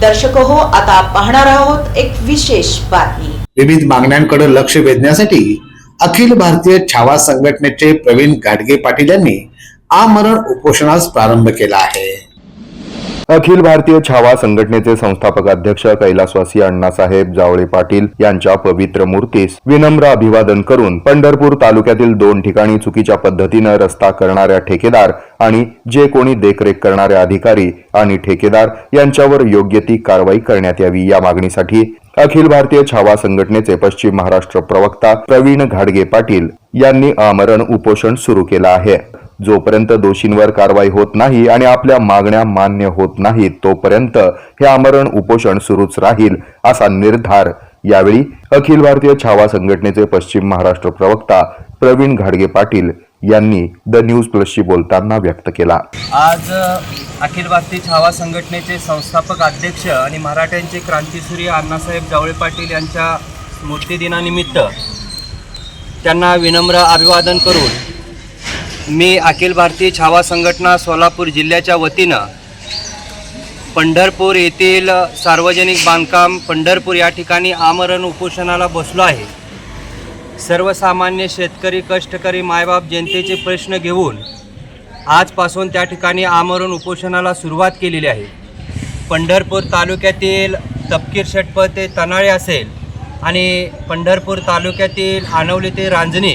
दर्शक हो आता पाहणार आहोत एक विशेष बातमी. विविध मागण्यांकडे लक्ष वेधण्यासाठी अखिल भारतीय छावा संघटनेचे प्रवीण गाडगे पाटील यांनी आमरण उपोषणास प्रारंभ केला आहे. अखिल भारतीय छावा संघटनेचे संस्थापक अध्यक्ष कैलासवासी अण्णासाहेब जावळे पाटील यांच्या पवित्र मूर्तीस विनम्र अभिवादन करून पंढरपूर तालुक्यातील दोन ठिकाणी चुकीच्या पद्धतीनं रस्ता करणाऱ्या ठेकेदार आणि जे कोणी देखरेख करणारे अधिकारी आणि ठेकेदार यांच्यावर योग्य ती कारवाई करण्यात यावी या मागणीसाठी अखिल भारतीय छावा संघटनेचे पश्चिम महाराष्ट्र प्रवक्ता प्रवीण घाडगे पाटील यांनी आमरण उपोषण सुरू केलं आहे. जोपर्यंत दोषींवर कारवाई होत नाही आणि आपल्या मागण्या मान्य होत नाहीत तोपर्यंत हे आमरण उपोषण सुरूच राहील असा निर्धार यावेळी अखिल भारतीय छावा संघटनेचे पश्चिम महाराष्ट्र प्रवक्ता प्रवीण घाडगे पाटील यांनी द न्यूज प्लसशी बोलताना व्यक्त केला. आज अखिल भारतीय छावा संघटनेचे संस्थापक अध्यक्ष आणि मराठ्यांचे क्रांतीसूर्य अण्णासाहेब जावळे पाटील यांच्या स्मृतिदिनानिमित्त त्यांना विनम्र अभिवादन करून मी अखिल भारतीय छावा संघटना सोलापूर जिल्ह्याच्या वतीनं पंढरपूर येथील सार्वजनिक बांधकाम पंढरपूर या ठिकाणी आमरण उपोषणाला बसलो आहे. सर्वसामान्य शेतकरी कष्टकरी मायबाप जनतेचे प्रश्न घेऊन आजपासून त्या ठिकाणी आमरण उपोषणाला सुरुवात केलेली आहे. पंढरपूर तालुक्यातील तपकीर षटपथ ते तनाळे असेल आणि पंढरपूर तालुक्यातील आनवली ते रांजणी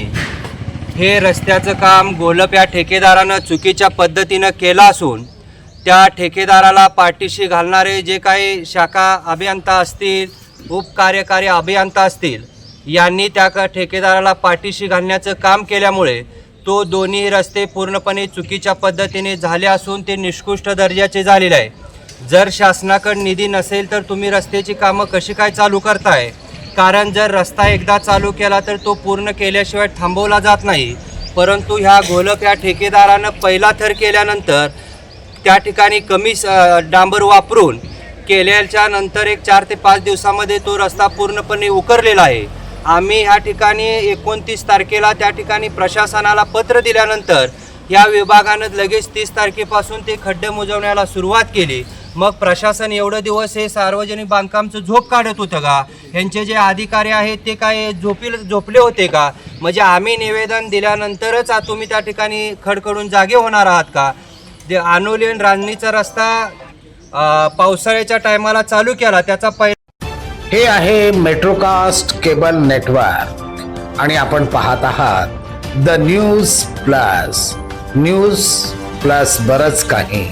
हे रस्त्याचं काम गोलप या ठेकेदारानं चुकीच्या पद्धतीनं केलं असून त्या ठेकेदाराला पाठीशी घालणारे जे काही शाखा अभियंता असतील उपकार्यकारी अभियंता असतील यांनी त्या का ठेकेदाराला पाठीशी घालण्याचं काम केल्यामुळे तो दोन्ही रस्ते पूर्णपणे चुकीच्या पद्धतीने झाले असून ते निष्कृष्ट दर्जाचे झालेले आहे. जर शासनाकडे निधी नसेल तर तुम्ही रस्त्याची कामं कशी काय चालू करताय? कारण जर रस्ता एकदा चालू केला तर तो पूर्ण केल्याशिवाय थांबवला जात नाही. परंतु ह्या घोलक या ठेकेदारानं पहिला थर केल्यानंतर त्या ठिकाणी कमी स- डांबर वापरून केल्याच्यानंतर एक चार ते पाच दिवसामध्ये तो रस्ता पूर्णपणे उकरलेला आहे. आम्ही ह्या ठिकाणी एकोणतीस तारखेला त्या ठिकाणी प्रशासनाला पत्र दिल्यानंतर या विभागानं लगेच तीस तारखेपासून ते खड्डे मुजवण्याला सुरुवात केली. मग प्रशासन एवढं दिवस हे सार्वजनिक बांधकामचं झोप काढत होतं का? ह्यांचे जे अधिकारी आहेत ते काय झोपील झोपले होते का? म्हणजे आम्ही निवेदन दिल्यानंतरच तुम्ही त्या ठिकाणी खडखडून जागे होणार आहात का? जे आनोली आणि रांजणीचा रस्ता पावसाळ्याच्या टायमाला चालू केला त्याचा पहिला हे आहे मेट्रोकास्ट केबल नेटवर्क. आणि आपण पाहत आहात the news plus. News plus बरंच काही.